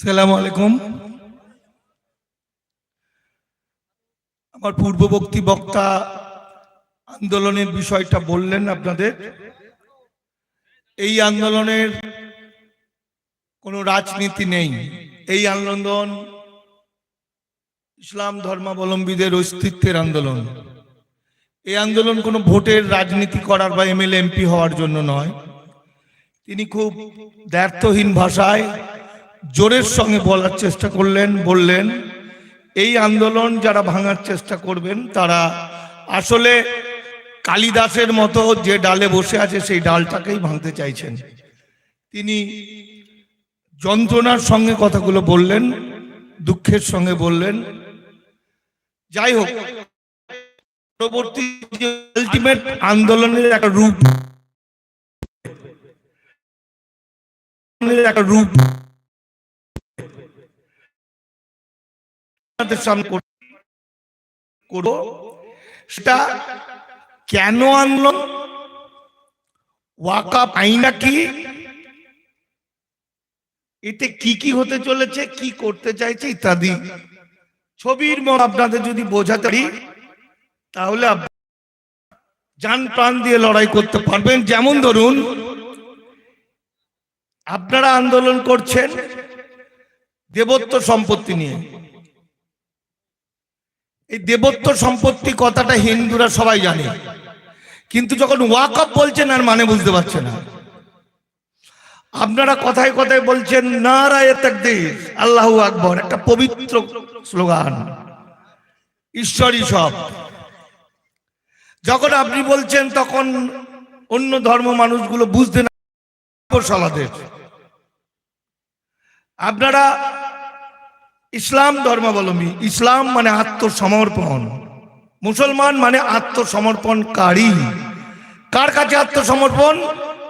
সালাম আলাইকুম। আমার পূর্ববর্তী বক্তা আন্দোলনের বিষয়টা বললেন আপনাদের। এই আন্দোলনের কোনো রাজনীতি নেই। এই আন্দোলন ইসলাম ধর্মাবলম্বীদের অস্তিত্বের আন্দোলন। এই আন্দোলন কোনো ভোটের রাজনীতি করার বা এমএলএ, এমপি হওয়ার জন্য নয়। তিনি খুব দ্ব্যর্থহীন ভাষায় জোরের সঙ্গে বলার চেষ্টা করলেন, বললেন, এই আন্দোলন যারা ভাঙার চেষ্টা করবেন, তারা আসলে কালিদাসের মতো যে ডালে বসে আছে, সেই ডালটাকেই ভাঙতে চাইছেন। তিনি যন্ত্রণার সঙ্গে কথাগুলো বললেন, দুঃখের সঙ্গে বললেন, যাই হোক, পরবর্তী আলটিমেট আন্দোলনের একটা রূপ একটা রূপ সেটা কেন আনলো? ওয়াকা আইনা কি এতে কি কি হতে চলেছে, কি করতে চাইছে ইত্যাদি ছবির মন আপনাদের যদি বোঝাতে পারি, তাহলে যান প্রাণ দিয়ে লড়াই করতে পারবেন। যেমন ধরুন, আপনারা আন্দোলন করছেন দেবত্ব সম্পত্তি নিয়ে। এই দেবত্ব সম্পত্তি কথাটা হিন্দুরা সবাই জানে। কিন্তু যখন ওয়াকআপ বলছেন, আর মানে বুঝতে পারছে না। আপনারা কথায় কথায় বলছেন, নারায় তাকদীর, আল্লাহু আকবর। একটা পবিত্র স্লোগান। ঈশ্বরই সব। যখন আপনি বলছেন, তখন অন্য ধর্ম মানুষগুলো বুঝতে না আপনারা ইসলাম ধর্মাবলম্বী। ইসলাম মানে আত্মসমর্পণ। মুসলমান মানে আত্মসমর্পণকারী। কার কাছে আত্মসমর্পণ?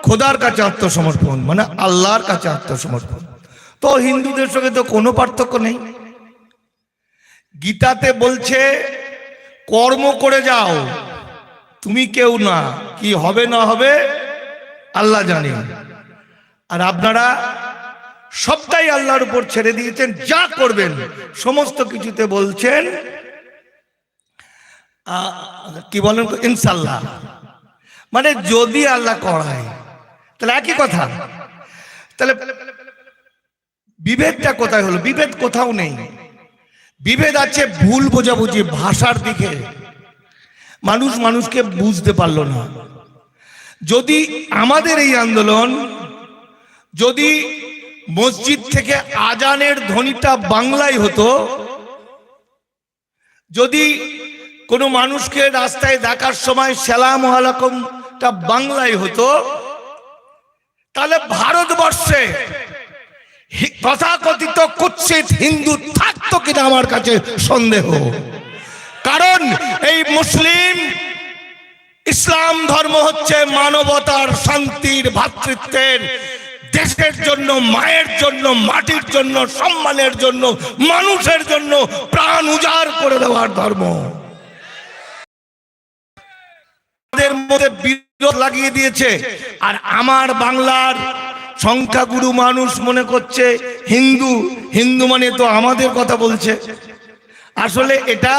খোদার কাছে আত্মসমর্পণ মানে আল্লাহর কাছে আত্মসমর্পণ। তো হিন্দুদের সঙ্গে তো কোনো পার্থক্য নেই। গীতাতে বলছে, কর্ম করে যাও, তুমি কেউ না, কি হবে না হবে আল্লাহ জানে। আর আপনারা সবটাই আল্লাহর উপর ছেড়ে দিয়েছেন, যা করবেন, সমস্ত কিছুতে বলছেন কি বলেন? ইনশাল্লাহ মানে যদি আল্লাহ করায়, তাহলে একই কথা। তাহলে বিভেদটা কোথায় হলো? বিভেদ কোথাও নেই। বিভেদ আছে ভুল বোঝাবুঝি ভাষার দিকে। মানুষ মানুষকে বুঝতে পারল না। যদি আমাদের এই আন্দোলন, যদি মসজিদ থেকে আজানের ধ্বনিটা বাংলায় হতো। যদি কোনো মানুষকে রাস্তায় দেখার সময় সালাম আলাইকুমটা বাংলায় হতো, তাহলে ভারতবর্ষে তথাকথিত কুৎসিত হিন্দু থাকতো কিনা আমার কাছে সন্দেহ। কারণ এই মুসলিম ইসলাম ধর্ম হচ্ছে মানবতার শান্তির ভ্রাতৃত্বের দেশের জন্য, মায়ের জন্য, মাটির জন্য, সম্মানের জন্য, মানুষের জন্য প্রাণ উজাড় করে দেওয়ার ধর্ম। তাদের মধ্যে বিরোধ লাগিয়ে দিয়েছে। আর আমার বাংলার সংখ্যাগুরু মানুষ মনে করছে হিন্দু। হিন্দু মানে তো আমাদের কথা বলছে। আসলে এটা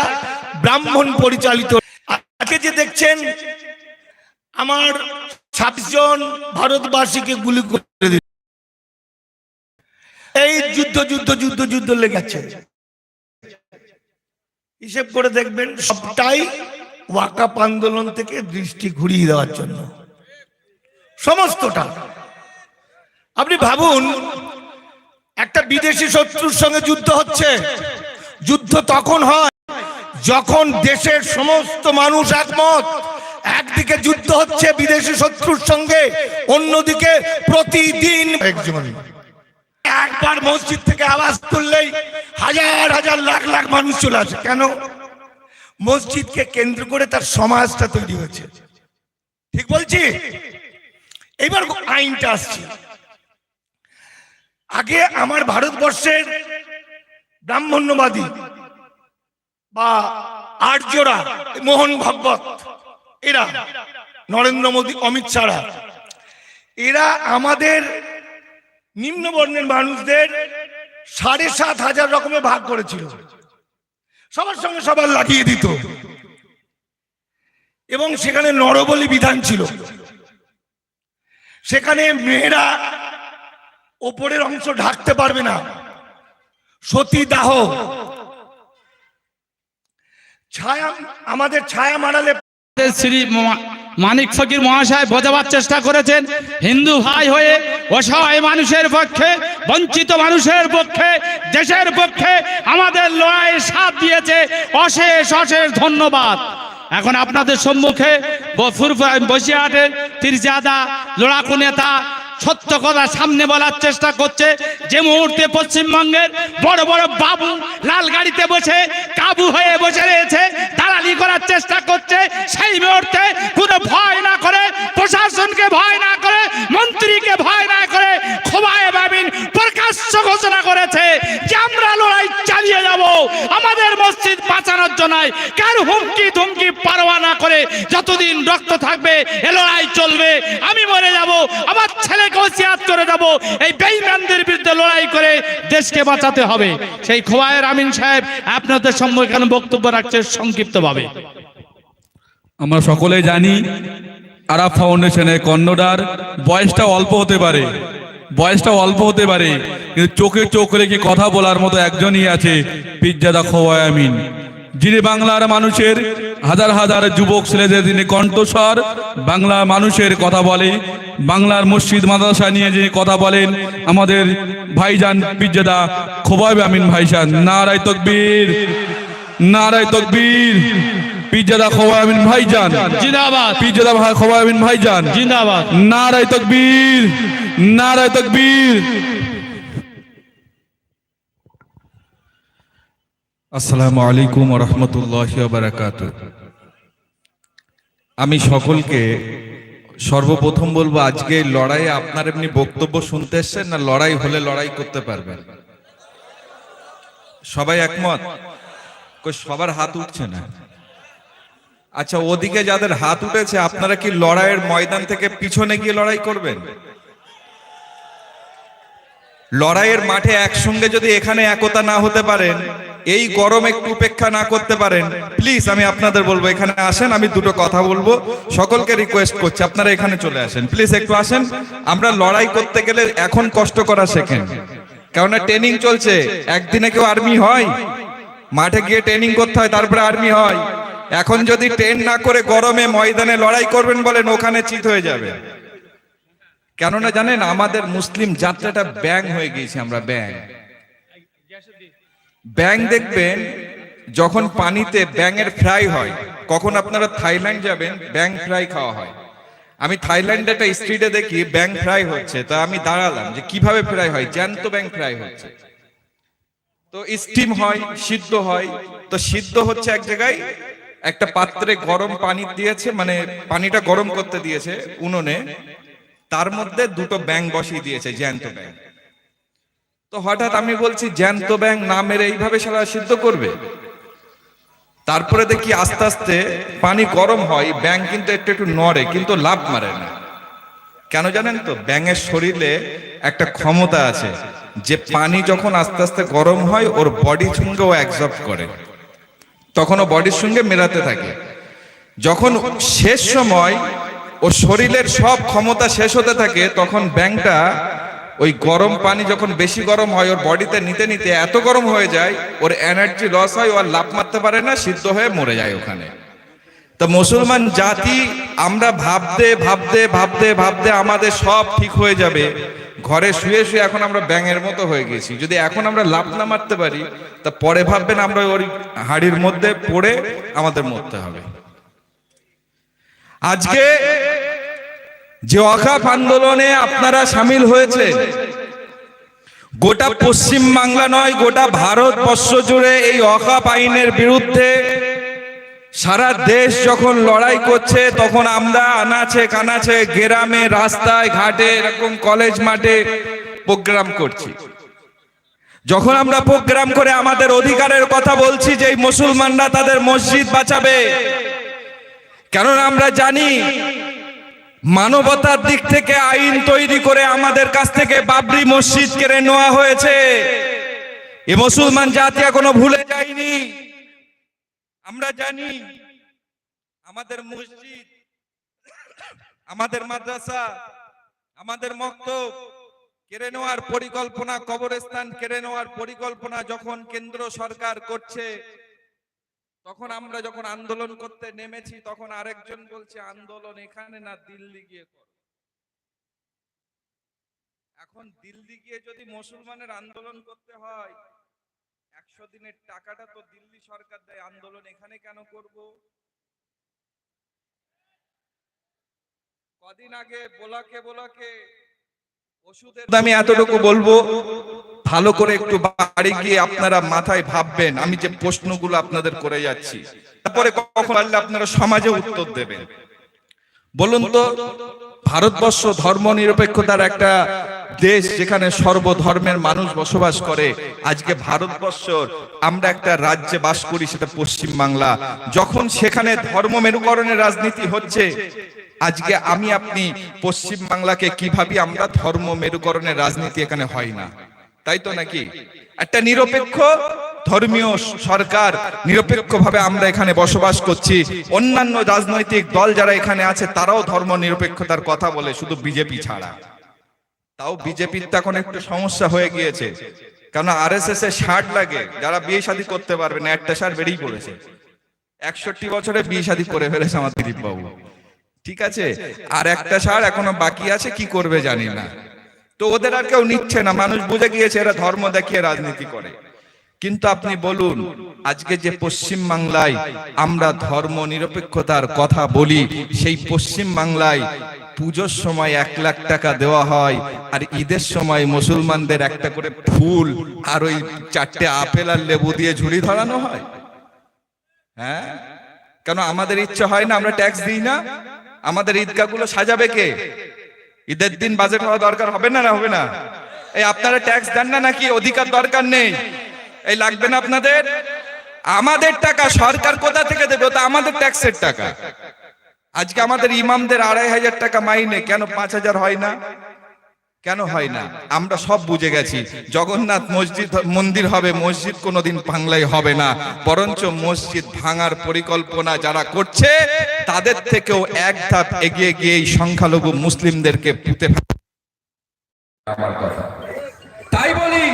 ব্রাহ্মণ পরিচালিত। আজকে যে দেখছেন, আমার ছাব্বিশ জন ভারতবাসীকে গুলি করে দিল। এই যুদ্ধ যুদ্ধ যুদ্ধ যুদ্ধ লেগেছে। হিসেব করে দেখবেন, সবটাই ওয়াকাপ আন্দোলন থেকে দৃষ্টি ঘুরিয়ে দেওয়ার জন্য। সমস্তটা। আপনি ভাবুন, একটা বিদেশি শত্রুর সঙ্গে যুদ্ধ হচ্ছে। যুদ্ধ তখন হয় যখন দেশের সমস্ত মানুষ একমত। একদিকে যুদ্ধ হচ্ছে বিদেশি শত্রুর সঙ্গে অন্যদিকে প্রতিদিন একজন একবার মসজিদ থেকে আওয়াজ তুললেই হাজার হাজার লাখ লাখ মানুষ চলে আসে। কেন? মসজিদকে কেন্দ্র করে তার সমাজটা তৈরি হয়েছে। ঠিক বলছি? এবার আইনটা আসছে। আগে আমার ভারতবর্ষের ব্রাহ্মণ্যবাদী বা আর্যরা মোহন ভাগবত এরা নরেন্দ্র মোদী, অমিত শাহরা। এরা আমাদের নিম্ন বর্ণের মানুষদের সাড়ে সাত হাজার রকমের ভাগ করেছিল। সবার সঙ্গে সবার লাগিয়ে দিত। এবং সেখানে নরবলি বিধান ছিল। সেখানে মেয়েরা ওপরের অংশ ঢাকতে পারবে না। সতী দাহ ছায়া, আমাদের ছায়া মারালে শ্রী মানিক ফকির মহাশয় বোঝাবার চেষ্টা করেছেন। হিন্দু ভাই হয়ে অসহায় মানুষের পক্ষে, বঞ্চিত মানুষের পক্ষে, দেশের পক্ষে আমাদের লড়াই সাথ দিয়েছে। অশেষ অশেষ ধন্যবাদ। এখন আপনাদের সম্মুখে বসিরহাটের তিরজাদা, লড়াকু নেতা সত্য কথা সামনে বলার চেষ্টা করছে। যে মুহূর্তে পশ্চিমবঙ্গের বড় বড় বাবু লাল গাড়িতে বসে, কাবু হয়ে বসে রয়েছে, দালালি করার চেষ্টা করছে। সেই মুহূর্তে কোনো ভয় না করে, প্রশাসনকে ভয় না করে, মন্ত্রীকে ভয় না করে, খোবায় বাবিন প্রকাশ্য ঘোষণা করেছে যে আমাদের মসজিদ বাঁচানোর জন্য কার হুমকি ধুমকি পারোয়া না করে যতদিন রক্ত থাকবে, এ লড়াই চলবে। আমি মরে যাব, আমার ছেলেকে ওসিয়াত করে যাব এই বেঈমানদের বিরুদ্ধে লড়াই করে দেশকে বাঁচাতে হবে। সেই খোয়ায়ের আমিন সাহেব আপনাদের সম্মুখে বক্তব্য রাখছে সংক্ষিপ্তভাবে। আমরা সকলেই জানি আরাফ ফাউন্ডেশনের কর্ণধার বয়সটা অল্প হতে পারে। বয়সটা অল্প হতে পারে, কিন্তু চোখে চোখ রেখে কথা বলার মতো একজনই আছে পিজ্জাদা খোয়াই আমিন যিনি বাংলার মানুষের হাজার হাজার যুবক ছেলেদের তিনি কণ্ঠস্বর, বাংলা মানুষের কথা বলে, বাংলার মসজিদ মাদ্রাসা নিয়ে যিনি কথা বলেন, আমাদের ভাইজান পিজ্জাদা খোবাইব আমিন ভাইজান, নারায় তকবীর নারায় তকবীর। পিজ্জাদা খোবাইব আমিন ভাইজান। জিন্দাবাদ। খোবাইব ভাইজান। জিন্দাবাদ। নারায় তকবীর নারায় তকবীর। আসসালামু আলাইকুম রহমতুল্লাহ বারাকাত। আমি সকলকে সর্বপ্রথম বলব আজকে এই লড়াইয়ে আপনার এমনি বক্তব্য শুনতে এসছেন না লড়াই হলে লড়াই করতে পারবেন? সবাই একমত? সবার হাত উঠছে না। আচ্ছা ওদিকে যাদের হাত উঠেছে, আপনারা কি লড়াইয়ের ময়দান থেকে পিছনে গিয়ে লড়াই করবেন? লড়াইয়ের মাঠে একসঙ্গে যদি এখানে একতা না হতে পারেন, এই গরম একটু উপেক্ষা না করতে পারেন প্লিজ আমি আপনাদের বলব, এখানে আসেন, আমি দুটো কথা বলব। সকলকে রিকোয়েস্ট করছি, আপনারা এখানে চলে আসেন। প্লিজ একটু আসেন। আমরা লড়াই করতে গেলে এখন কষ্ট করা শেখেন। কেননা ট্রেনিং চলছে, একদিনে কেউ আর্মি হয়। মাঠে গিয়ে ট্রেনিং করতে হয়, তারপরে আর্মি হয়। এখন যদি ট্রেন না করে গরমে ময়দানে লড়াই করবেন বলেন, ওখানে চিত হয়ে যাবে। কেননা জানেন, আমাদের মুসলিম যাত্রাটা ব্যাং হয়ে গিয়েছে, আমরা ব্যাং। ব্যাং দেখবেন, যখন পানিতে ব্যাঙের ফ্রাই হয়, কখন আপনারা থাইল্যান্ড যাবেন, ব্যাং ফ্রাই খাওয়া হয়। আমি থাইল্যান্ডে একটা স্ট্রিটে দেখি, ব্যাং ফ্রাই হচ্ছে। তা আমি দাঁড়ালাম যে কীভাবে ফ্রাই হয়, জ্যান্ত ব্যাং ফ্রাই হচ্ছে। তো স্টিম হয়, সিদ্ধ হয়। তো সিদ্ধ হচ্ছে এক জায়গায় একটা পাত্রে গরম পানি দিয়েছে মানে পানিটা গরম করতে দিয়েছে উনুনে, তার মধ্যে দুটো ব্যাং বসিয়ে দিয়েছে, জ্যান্ত ব্যাং তো হঠাৎ আমি বলছি, জ্যান্ত ব্যাং না মেরে এইভাবে সারা সিদ্ধ করবে? তারপরে দেখি আস্তে আস্তে পানি গরম হয় ব্যাং কিন্তু একটু একটু নড়ে, কিন্তু লাভ মারে না। কেন জানেন তো? ব্যাঙের শরীরে একটা ক্ষমতা আছে, যে পানি যখন আস্তে আস্তে গরম হয়, ওর বডি সঙ্গে ও অ্যাবজর্ব করে। তখন ও বডির সঙ্গে মেলাতে থাকে। যখন শেষ সময় ওর শরীরের সব ক্ষমতা শেষ হতে থাকে, তখন ব্যাংটা ওই গরম পানি যখন বেশি গরম হয়, ওর বডিতে নিতে নিতে এত গরম হয়ে যায়, ওর এনার্জি লস হয়, ও আর লাভ মারতে পারে না, সিদ্ধ হয়ে মরে যায় ওখানে। তো মুসলমান জাতি, আমরা ভাবতে ভাবতে ভাবতে ভাবতে আমাদের সব ঠিক হয়ে যাবে। ঘরে শুয়ে শুয়ে এখন আমরা ব্যাঙের মতো হয়ে গেছি। যদি এখন আমরা লাভ না মারতে পারি, তা পরে ভাববেন আমরা ওই হাড়ির মধ্যে পড়ে আমাদের মরতে হবে। আজকে যে অখাপ আন্দোলনে আপনারা সামিল হয়েছে গোটা পশ্চিম বাংলা নয়, গোটা ভারতবর্ষ জুড়ে এই অখাপ আইনের বিরুদ্ধে সারা দেশ যখন লড়াই করছে তখন আমরা আনাচে কানাচে গ্রামে রাস্তায় ঘাটে এরকম কলেজ মাঠে প্রোগ্রাম করছি। যখন আমরা প্রোগ্রাম করে আমাদের অধিকারের কথা বলছি যে মুসলমানরা তাদের মসজিদ বাঁচাবে। কেননা আমরা জানি মানবতার দিক থেকে আইন তৈরি করে আমাদের কাছ থেকে বাবরি মসজিদ কেড়ে নেওয়া হয়েছে। এ মুসলমান জাতি এখনও ভুলে যায়নি। আমরা জানি আমাদের মসজিদ, আমাদের মাদ্রাসা, আমাদের মক্তব কেড়ে নেওয়ার পরিকল্পনা, কবরস্থান কেড়ে নেওয়ার পরিকল্পনা যখন কেন্দ্র সরকার করছে, তখন আমরা যখন আন্দোলন করতে নেমেছি, তখন আরেকজন বলছে, আন্দোলন এখানে না দিল্লি গিয়ে কর? এখন দিল্লি গিয়ে যদি মুসলমানের আন্দোলন করতে হয় একশো দিনের টাকাটা তো দিল্লি সরকার দেয় আন্দোলন এখানে কেন করব? কদিন আগে বোলাকে বোলাকে ওষুধের আমি এতটুকু বলব ভালো করে একটু বাড়ি গিয়ে আপনারা মাথায় ভাববেন আমি যে প্রশ্নগুলো আপনাদের করে যাচ্ছি। তারপরে কখন পারলে আপনারা সমাজে উত্তর দেবেন? বলুন তো ভারতবর্ষ ধর্ম নিরপেক্ষতার একটা দেশ যেখানে সর্বধর্মের মানুষ বসবাস করে, আজকে ভারতবর্ষর আমরা একটা রাজ্যে বাস করি সেটা পশ্চিম বাংলা যখন সেখানে ধর্ম মেরুকরণের রাজনীতি হচ্ছে, আজকে আমি আপনি পশ্চিম বাংলাকে কীভাবে আমরা ধর্ম মেরুকরণের রাজনীতি এখানে হয় না? তাই তো নাকি? একটা নিরপেক্ষ ধর্মীয় সরকার নিরপেক্ষভাবে আমরা এখানে বসবাস করছি। অন্যান্য রাজনৈতিক দল যারা এখানে আছে, তারাও ধর্ম নিরপেক্ষতার কথা বলে, শুধু বিজেপি ছাড়া। তাও বিজেপির তো এখন একটু সমস্যা হয়ে গিয়েছে। কারণ আর এস এস এর ষাট লাগে, যারা বিয়ে শাদী করতে পারবে না, একটা সার বেরিয়ে পড়েছে। একষট্টি বছরে বিয়ে শাদী করে ফেলেছে আমার দিলীপ বাবু ঠিক আছে? আর একটা সার এখনও বাকি আছে, কি করবে জানি না। তো ওদের আর কেউ নিচ্ছে না, মানুষ বুঝে গিয়েছে, এরা ধর্ম দেখিয়ে রাজনীতি করে। কিন্তু আপনি বলুন, আজকে যে পশ্চিম বাংলায় আমরা ধর্ম নিরপেক্ষতার কথা বলি, সেই পশ্চিম বাংলায় পুজোর সময় এক লাখ টাকা দেওয়া হয়, আর ঈদের সময় মুসলমানদের একটা করে ফুল আর ওই চারটে আপেল আর লেবু দিয়ে ঝুড়ি ধরানো হয়। হ্যাঁ? কেন আমাদের ইচ্ছা হয় না আমরা ট্যাক্স দিই না? আমাদের ঈদগাহগুলো সাজাবে কে? ঈদের দিন বাজেট হওয়া দরকার হবে না না হবে না? এই আপনারা ট্যাক্স দেন না নাকি? অধিকার দরকার নেই। এই লাগবে না আপনাদের? আমাদের টাকা সরকার কোথা থেকে দেবে? ওটা আমাদের ট্যাক্সের টাকা। আজকে আমাদের ইমামদের আড়াই হাজার টাকা মাইনে, কেন পাঁচ হাজার হয় না? কেন হয় না? আমরা সব বুঝে গেছি। জগন্নাথ মসজিদ, মন্দির হবে, মসজিদ কোনোদিন বাংলায় হবে না। বরঞ্চ মসজিদ ভাঙার পরিকল্পনা যারা করছে, তাদের থেকেও এক ধাপ এগিয়ে গিয়ে সংখ্যালঘু মুসলিমদেরকে পুঁতে তাই বলি,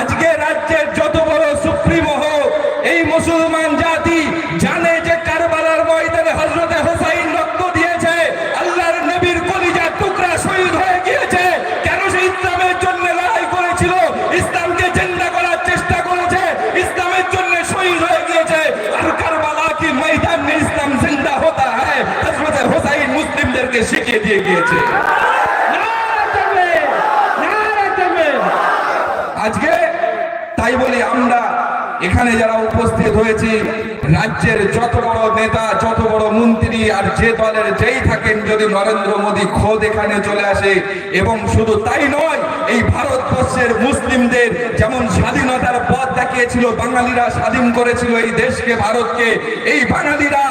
আজকে রাজ্যের যত বড় সুপ্রিমো হোক এই মুসলমান জাতি জানে যে কারবালার ময়দানে হজরতে হোসাইন রক্ত দিয়েছে আল্লাহর নবীর কলিজার টুকরা শহীদ হয়ে গিয়েছে। কেন সে ইসলামের জন্য লড়াই করেছিল? ইসলামকে জেন্দা করার চেষ্টা করেছে ইসলামের জন্য শহীদ হয়ে গিয়েছে। আর কারবালা কি ময়দান ইসলাম জিন্দা হতা হ্যায় হজরতে হোসাইন মুসলিমদেরকে শিখিয়ে দিয়ে গিয়েছে। আজকে তাই বলি আমরা এখানে যারা উপস্থিত হয়েছে, রাজ্যের যত বড় নেতা, যত বড় মন্ত্রী আর যে দলের যেই থাকেন, যদি নরেন্দ্র মোদী খোদ এখানে চলে আসে, এবং শুধু তাই নয়, এই ভারতবর্ষের মুসলিমদের যেমন স্বাধীনতার পথ দেখিয়েছিল, বাঙালিরা স্বাধীন করেছিল এই দেশকে, ভারতকে, এই বাঙালিরা